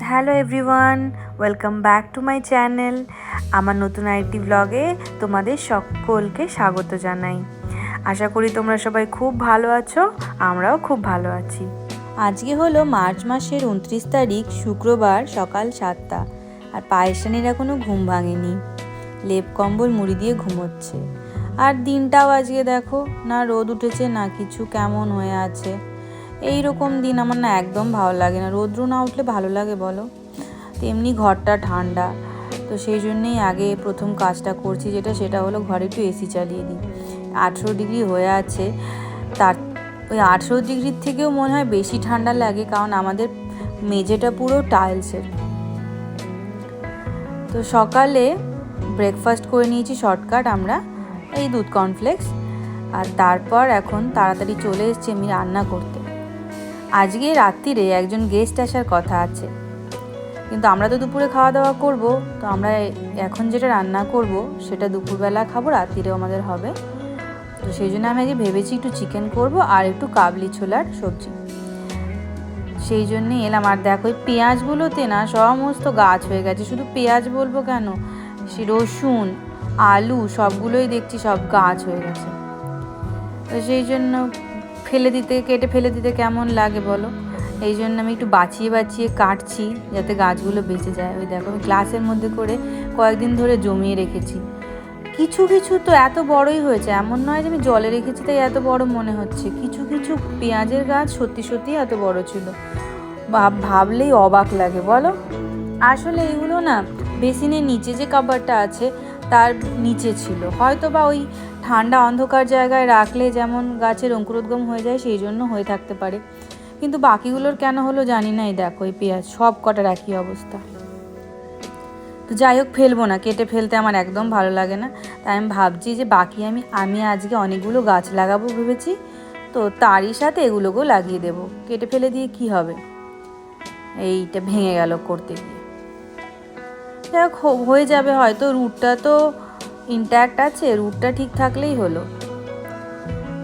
Hello everyone, welcome back to my channel. আমার নতুন আরেকটি ব্লগে তোমাদের সকলকে স্বাগত জানাই। আশা করি তোমরা সবাই খুব ভালো আছো, আমরাও খুব ভালো আছি। আজকে হলো মার্চ মাসের উনত্রিশ তারিখ, শুক্রবার, সকাল সাতটা। আর পায়েসানির এখনও ঘুম ভাঙেনি। লেপ কম্বল মুড়ি দিয়ে ঘুমোচ্ছে। আর দিনটাও আজকে দেখো, না রোদ উঠেছে, না কিছু কেমন হয়ে আছে। এই রকম দিন আমার না একদম ভালো লাগে না। রৌদ্র না উঠলে ভালো লাগে বলো? তেমনি ঘরটা ঠান্ডা। তো সেই জন্যেই আগে প্রথম কাজটা করছি যেটা, সেটা হলো ঘরে একটু এসি চালিয়ে দিই। আঠেরো ডিগ্রি হয়ে আছে। তার, ওই আঠেরো ডিগ্রির থেকেও মনে হয় বেশি ঠান্ডা লাগে, কারণ আমাদের মেঝেটা পুরো টাইলসের তো সকালে ব্রেকফাস্ট করে নিয়েছি শর্টকাট আমরা এই দুধ কর্নফ্লেক্স আর তারপর এখন তাড়াতাড়ি চলে এসেছি আমি রান্না করতে। আজকে রাত্রিরে একজন গেস্ট আসার কথা আছে। কিন্তু আমরা তো দুপুরে খাওয়া দাওয়া করব, তো আমরা এখন যেটা রান্না করব, সেটা দুপুরবেলা খাব, রাত্রিরেও আমাদের হবে। তো সেই জন্য আমি আজকে ভেবেছি একটু চিকেন করব আর একটু কাবলি ছোলার সবজি। সেই জন্যে এলাম। আর দেখো পেঁয়াজগুলোতে না সমস্ত গাছ হয়ে গেছে। শুধু পেঁয়াজ বলব কেন? সে রসুন, আলু সবগুলোই দেখছি সব গাছ হয়ে গেছে। তো সেই জন্য ফেলে দিতে, কেটে ফেলে দিতে কেমন লাগে বলো? এই জন্য আমি একটু বাঁচিয়ে বাঁচিয়ে কাটছি যাতে গাছগুলো বেঁচে যায়। ওই দেখো, আমি গ্লাসের মধ্যে করে কয়েকদিন ধরে জমিয়ে রেখেছি। কিছু কিছু তো এত বড়ই হয়েছে, এমন নয় যে আমি জলে রেখেছি তাই এত বড় মনে হচ্ছে। কিছু কিছু পেঁয়াজের গাছ সত্যি সত্যি এত বড় ছিল। ভাব, ভাবলেই অবাক লাগে, বলো? আসলে এগুলো না বেসিনের নিচে যে কাবারটা আছে, তার নিচে ছিল। হয়তো বা ওই ঠান্ডা অন্ধকার জায়গায় রাখলে যেমন গাছের অঙ্কুরোদ্গম হয়ে যায়, সেই জন্য হয়ে থাকতে পারে। কিন্তু বাকিগুলোর কেন হলো জানি না এই দেখো, এই পেঁয়াজ, সব কটার একই অবস্থা। তো যাই হোক, ফেলব না, কেটে ফেলতে আমার একদম ভালো লাগে না। তাই আমি ভাবছি যে বাকি আমি আমি আজকে অনেকগুলো গাছ লাগাবো ভেবেছি, তো তারই সাথে এগুলোকেও লাগিয়ে দেবো। কেটে ফেলে দিয়ে কি হবে? এইটা ভেঙে গেল করতে গিয়ে। যাক হয়ে যাবে হয়তো রুটটা তো ইনট্যাক্ট আছে রুটটা ঠিক থাকলেই হলো।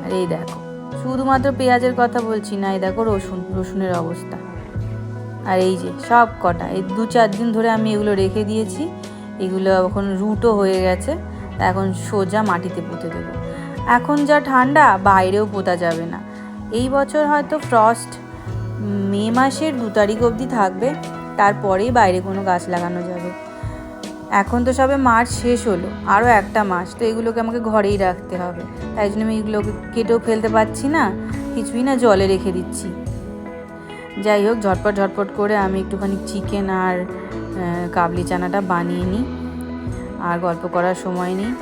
আর এই দেখো, শুধুমাত্র পেঁয়াজের কথা বলছি না, এই দেখো রসুন, রসুনের অবস্থা। আর এই যে সব কটা, এই দু চার দিন ধরে আমি এগুলো রেখে দিয়েছি, এগুলো এখন রুটও হয়ে গেছে এখন সোজা মাটিতে পুঁতে দেবো। এখন যা ঠান্ডা, বাইরেও পোতা যাবে না। এই বছর হয়তো ফ্রস্ট মে মাসের দু তারিখ অবধি থাকবে, তারপরেই বাইরে কোনো গাছ লাগানো যাবে। এখন তো সবে মার্চ শেষ হলো, আরও একটা মাস, তো এগুলোকে আমাকে ঘরেই রাখতে হবে। তাই জন্য আমি এগুলোকে কেটেও ফেলতে পারছি না, কিছুই না জলে রেখে দিচ্ছি। যাই হোক, ঝটপট ঝটপট করে আমি একটুখানি চিকেন আর কাবলি চানাটা বানিয়ে নিই, আর গল্প করার সময় নেই।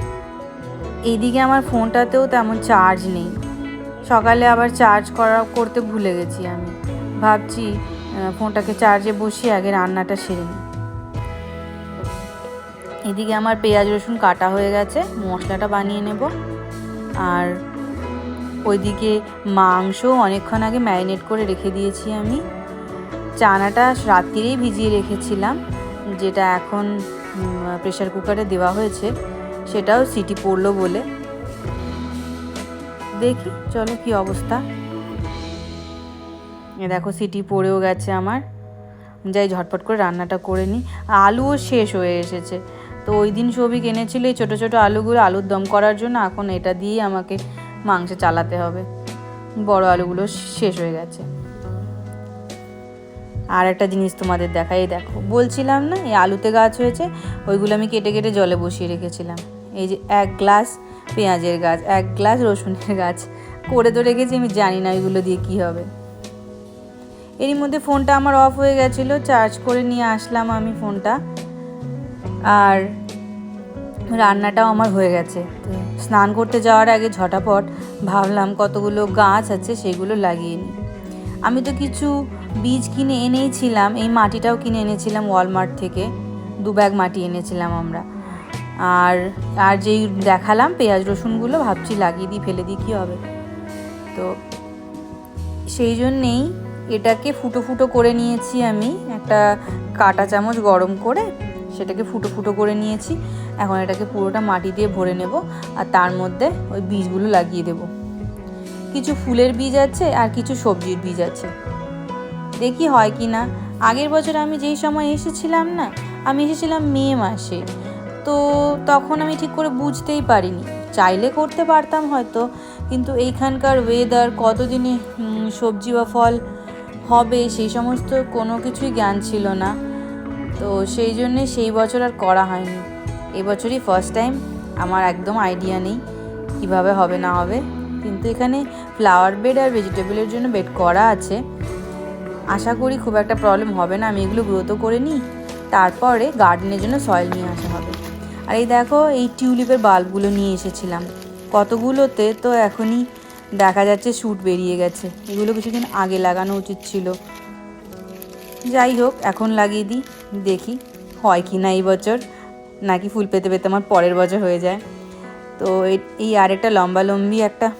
এইদিকে আমার ফোনটাতেও তেমন চার্জ নেই। সকালে আবার চার্জ করা, করতে ভুলে গেছি আমি। ভাবছি ফোনটাকে চার্জে বসিয়ে আগে রান্নাটা সেরে নিই। এদিকে আমার পেঁয়াজ, রসুন কাটা হয়ে গেছে, মশলাটা বানিয়ে নেব। আর ওইদিকে মাংস অনেকক্ষণ আগে ম্যারিনেট করে রেখে দিয়েছি আমি। চানাটা রাত্রিরেই ভিজিয়ে রেখেছিলাম, যেটা এখন প্রেশার কুকারে দেওয়া হয়েছে, সেটাও সিটি পড়ল বলে। দেখি, চলো কি অবস্থা। এ দেখো, সিটি পড়েও গেছে আমার। যাই, ঝটপট করে রান্নাটা করে নিই। আলুও শেষ হয়ে এসেছে। তো ওই দিন সবিক এনেছিল এই ছোটো ছোটো আলুগুলো আলুর দম করার জন্য। এখন এটা দিয়েই আমাকে মাংস চালাতে হবে। বড় আলুগুলো শেষ হয়ে গেছে। আর একটা জিনিস তোমাদের দেখাই দেখো। বলছিলাম না, এই আলুতে গাছ হয়েছে, ওইগুলো আমি কেটে কেটে জলে বসিয়ে রেখেছিলাম। এই যে এক গ্লাস পেঁয়াজের গাছ, এক গ্লাস রসুনের গাছ। করে তো রেখেছি, আমি জানি না ওইগুলো দিয়ে কী হবে। এরই মধ্যে ফোনটা আমার অফ হয়ে গেছিল, চার্জ করে নিয়ে আসলাম আমি ফোনটা। আর রান্নাটাও আমার হয়ে গেছে। স্নান করতে যাওয়ার আগে ঝটাপট ভাবলাম কতগুলো গাছ আছে সেগুলো লাগিয়ে নিই। আমি তো কিছু বীজ কিনে এনেইছিলাম, এই মাটিটাও কিনে এনেছিলাম ওয়ালমার্ট থেকে। দু ব্যাগ মাটি এনেছিলাম আমরা। আর আর যেই দেখালাম পেঁয়াজ রসুনগুলো ভাবছি লাগিয়ে দিই, ফেলে দিই, কী হবে? তো সেই জন্যেই এটাকে ফুটো ফুটো করে নিয়েছি আমি। একটা কাটা চামচ গরম করে সেটাকে ফুটো ফুটো করে নিয়েছি। এখন এটাকে পুরোটা মাটি দিয়ে ভরে নেব আর তার মধ্যে ওই বীজগুলো লাগিয়ে দেব। কিছু ফুলের বীজ আছে আর কিছু সবজির বীজ আছে। দেখি হয় কি না। আগের বছর আমি যেই সময় এসেছিলাম না, আমি এসেছিলাম মে মাসে। তো তখন আমি ঠিক করে বুঝতেই পারিনি। চাইলে করতে পারতাম হয়তো, কিন্তু এইখানকার ওয়েদার কতদিনে সবজি বা ফল হবে, সেই সমস্ত কোনো কিছুই জ্ঞান ছিল না। তো সেই জন্যে সেই বছর আর করা হয়নি। এবছরই ফার্স্ট টাইম আমার একদম আইডিয়া নেই কীভাবে হবে না হবে। কিন্তু এখানে ফ্লাওয়ার বেড আর ভেজিটেবলের জন্য বেড করা আছে। আশা করি খুব একটা প্রবলেম হবে না, আমি এগুলো গ্রোথও করে নিই। তারপরে গার্ডেনের জন্য সয়েল নিয়ে আসা হবে। আর এই দেখো, এই টিউলিপের বাল্বগুলো নিয়ে এসেছিলাম। কতগুলোতে তো এখনই দেখা যাচ্ছে শ্যুট বেরিয়ে গেছে। এগুলো কিছুদিন আগে লাগানো উচিত ছিল। যাই হোক, এখন লাগিয়ে দিই, দেখি হয় কি না এই বছর, নাকি ফুল পেতে পেতে আমার পরের বছর হয়ে যায়। তো এই- আরেকটা লম্বা লম্বি একটা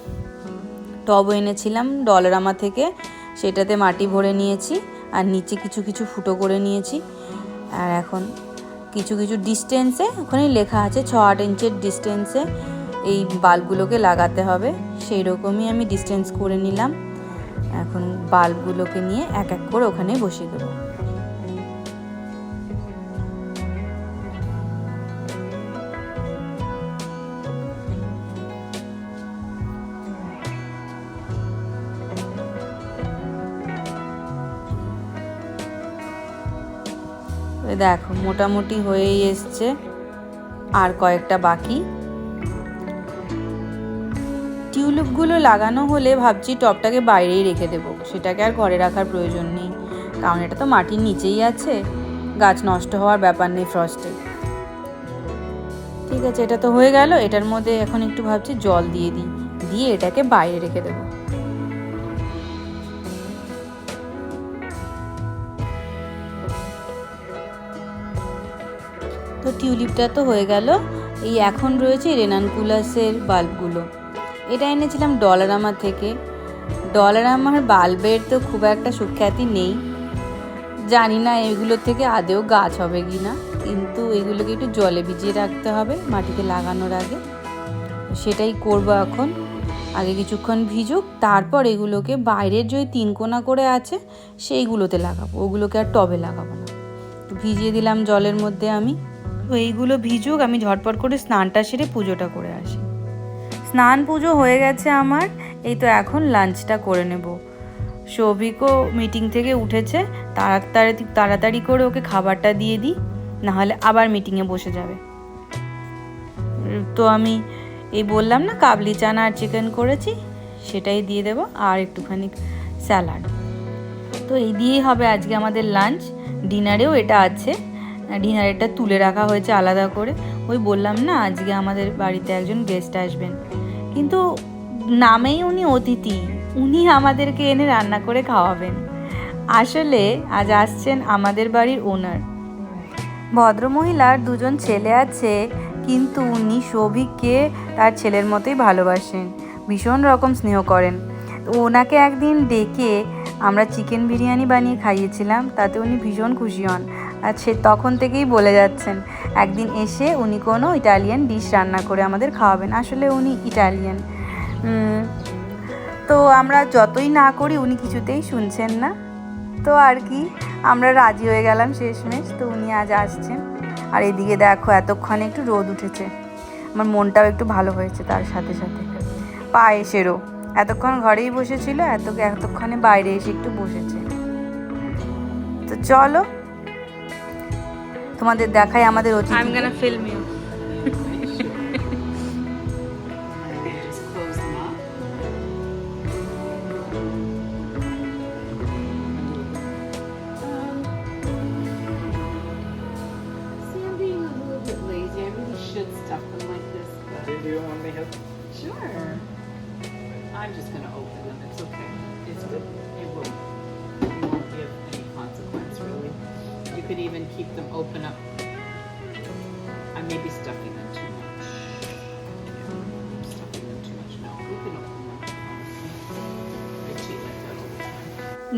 টব এনেছিলাম ডলরামা থেকে, সেটাতে মাটি ভরে নিয়েছি আর নিচে কিছু কিছু ফুটো করে নিয়েছি। আর এখন কিছু কিছু ডিস্টেন্সে, ওখানে লেখা আছে ছ আট ইঞ্চের ডিস্টেন্সে এই বাল্বগুলোকে লাগাতে হবে সেই রকমই আমি ডিস্টেন্স করে নিলাম। এখন বাল্বগুলোকে নিয়ে এক এক করে ওখানে বসিয়ে দেবো। দেখো, মোটামুটি হয়েই এসছে। আর কয়েকটা বাকি। টিউলিপগুলো লাগানো হলে ভাবছি টবটাকে বাইরেই রেখে দেবো। সেটাকে আর ঘরে রাখার প্রয়োজন নেই। কারণ এটা তো মাটির নিচেই আছে। গাছ নষ্ট হওয়ার ব্যাপার নেই ফ্রস্টে ঠিক আছে, এটা তো হয়ে গেল। এটার মধ্যে এখন একটু ভাবছি জল দিয়ে দিই। দিয়ে এটাকে বাইরে রেখে দেবো। তো টিউলিপটা তো হয়ে গেল। এই এখন রয়েছে রেনানকুলাসের বাল্বগুলো এটা এনেছিলাম ডলারামা থেকে। ডলারামার বাল্বের তো খুব একটা সুখ্যাতি নেই। জানি না এগুলো থেকে আদেও গাছ হবে কি না কিন্তু এগুলোকে একটু জলে ভিজিয়ে রাখতে হবে, মাটিতে লাগানোর আগে। সেটাই করব এখন। আগে কিছুক্ষণ ভিজুক, তারপর এগুলোকে বাইরের যে ওই তিন কোনা করে আছে, সেইগুলোতে লাগাবো। ওগুলোকে আর টবে লাগাবো না। ভিজিয়ে দিলাম জলের মধ্যে আমি। তো এইগুলো ভিজুক, আমি ঝটপট করে স্নানটা সেরে পুজোটা করে আসি। স্নান পুজো হয়ে গেছে আমার, এই তো এখন লাঞ্চটা করে নেব। সৌভিকও মিটিং থেকে উঠেছে, তাড়াতাড়ি তাড়াতাড়ি করে ওকে খাবারটা দিয়ে দিই, নাহলে আবার মিটিংয়ে বসে যাবে। তো আমি এই বললাম না, কাবলি চানা আর চিকেন করেছি, সেটাই দিয়ে দেবো, আর একটুখানি স্যালাড তো এই দিয়েই হবে আজকে আমাদের লাঞ্চ ডিনারেও এটা আছে। ডিনারেরটা তুলে রাখা হয়েছে আলাদা করে। ওই বললাম না, আজকে আমাদের বাড়িতে একজন গেস্ট আসবেন। কিন্তু নামেই উনি অতিথি। উনি আমাদেরকে এনে রান্না করে খাওয়াবেন। আসলে আজ আসছেন আমাদের বাড়ির ওনার। ভদ্রমহিলার দুজন ছেলে আছে, কিন্তু উনি সৌভিককে তার ছেলের মতোই ভালোবাসেন, ভীষণ রকম স্নেহ করেন। ওনাকে একদিন ডেকে আমরা চিকেন বিরিয়ানি বানিয়ে খাইয়েছিলাম, তাতে উনি ভীষণ খুশি হন। আর সে তখন থেকেই বলে যাচ্ছেন একদিন এসে উনি কোনো ইটালিয়ান ডিশ রান্না করে আমাদের খাওয়াবেন। আসলে উনি ইটালিয়ান। তো আমরা যতই না করি, উনি কিছুতেই শুনছেন না। তো আর কি, আমরা রাজি হয়ে গেলাম শেষমেশ। তো উনি আজ আসছেন। আর এদিকে দেখো, এতক্ষণে একটু রোদ উঠেছে। আমার মনটাও একটু ভালো হয়েছে তার সাথে সাথে। পায়েসেরও এতক্ষণ ঘরেই বসেছিল, এত, এতক্ষণে বাইরে এসে একটু বসেছে। তো চলো তোমাদের দেখাই আমাদের অতিথি I'm gonna film you. Just close them up. See, I'm being a little bit lazy. I really should stuff them like this, but Do you want me help? sure. I'm just gonna open them. It's okay. could even keep them open up. I may be stuffing them too much. Yeah. Stuffing them too much. No, we can open them.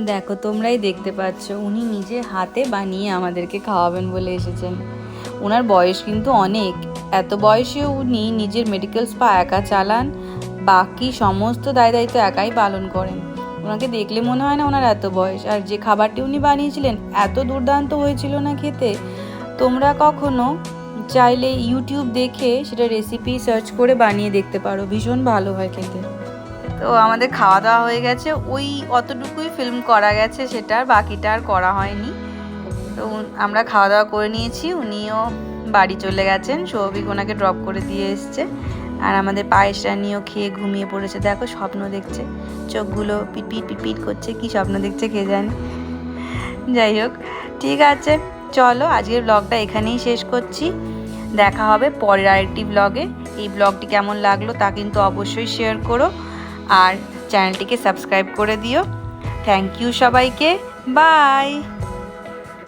দেখো তোমরাই দেখতে পাচ্ছ উনি নিজে হাতে বানিয়ে আমাদেরকে খাওয়াবেন বলে এসেছেন ওনার বয়স কিন্তু অনেক এত বয়সে উনি নিজের মেডিকেলস স্পা একা চালান বাকি সমস্ত দায় দায়িত্ব একাই পালন করেন ওনাকে দেখলে মনে হয় না ওনার এত বয়স। আর যে খাবারটি উনি বানিয়েছিলেন, এত দুর্দান্ত হয়েছিল না খেতে। তোমরা কখনো চাইলে ইউটিউব দেখে সেটা রেসিপি সার্চ করে বানিয়ে দেখতে পারো। ভীষণ ভালো হয় খেতে। তো আমাদের খাওয়া দাওয়া হয়ে গেছে। ওই অতটুকুই ফিল্ম করা গেছে সেটা, আর বাকিটা আর করা হয়নি। তো আমরা খাওয়া দাওয়া করে নিয়েছি। উনিও বাড়ি চলে গেছেন। সৌভিক ওনাকে ড্রপ করে দিয়ে এসছে। আর আমাদের পায়েস রানিও খেয়ে ঘুমিয়ে পড়েছে। দেখো, স্বপ্ন দেখছে। চোখগুলো পিটপিট পিটপিট করছে। কি স্বপ্ন দেখছে কে জানে? যাই হোক, ঠিক আছে। চলো, আজকের ব্লগটা এখানেই শেষ করছি। দেখা হবে পরের আরেকটি ব্লগে এই ব্লগটি কেমন লাগল তা কিন্তু অবশ্যই শেয়ার করো। আর চ্যানেলটিকে সাবস্ক্রাইব করে দিও। থ্যাংক ইউ সবাইকে। বাই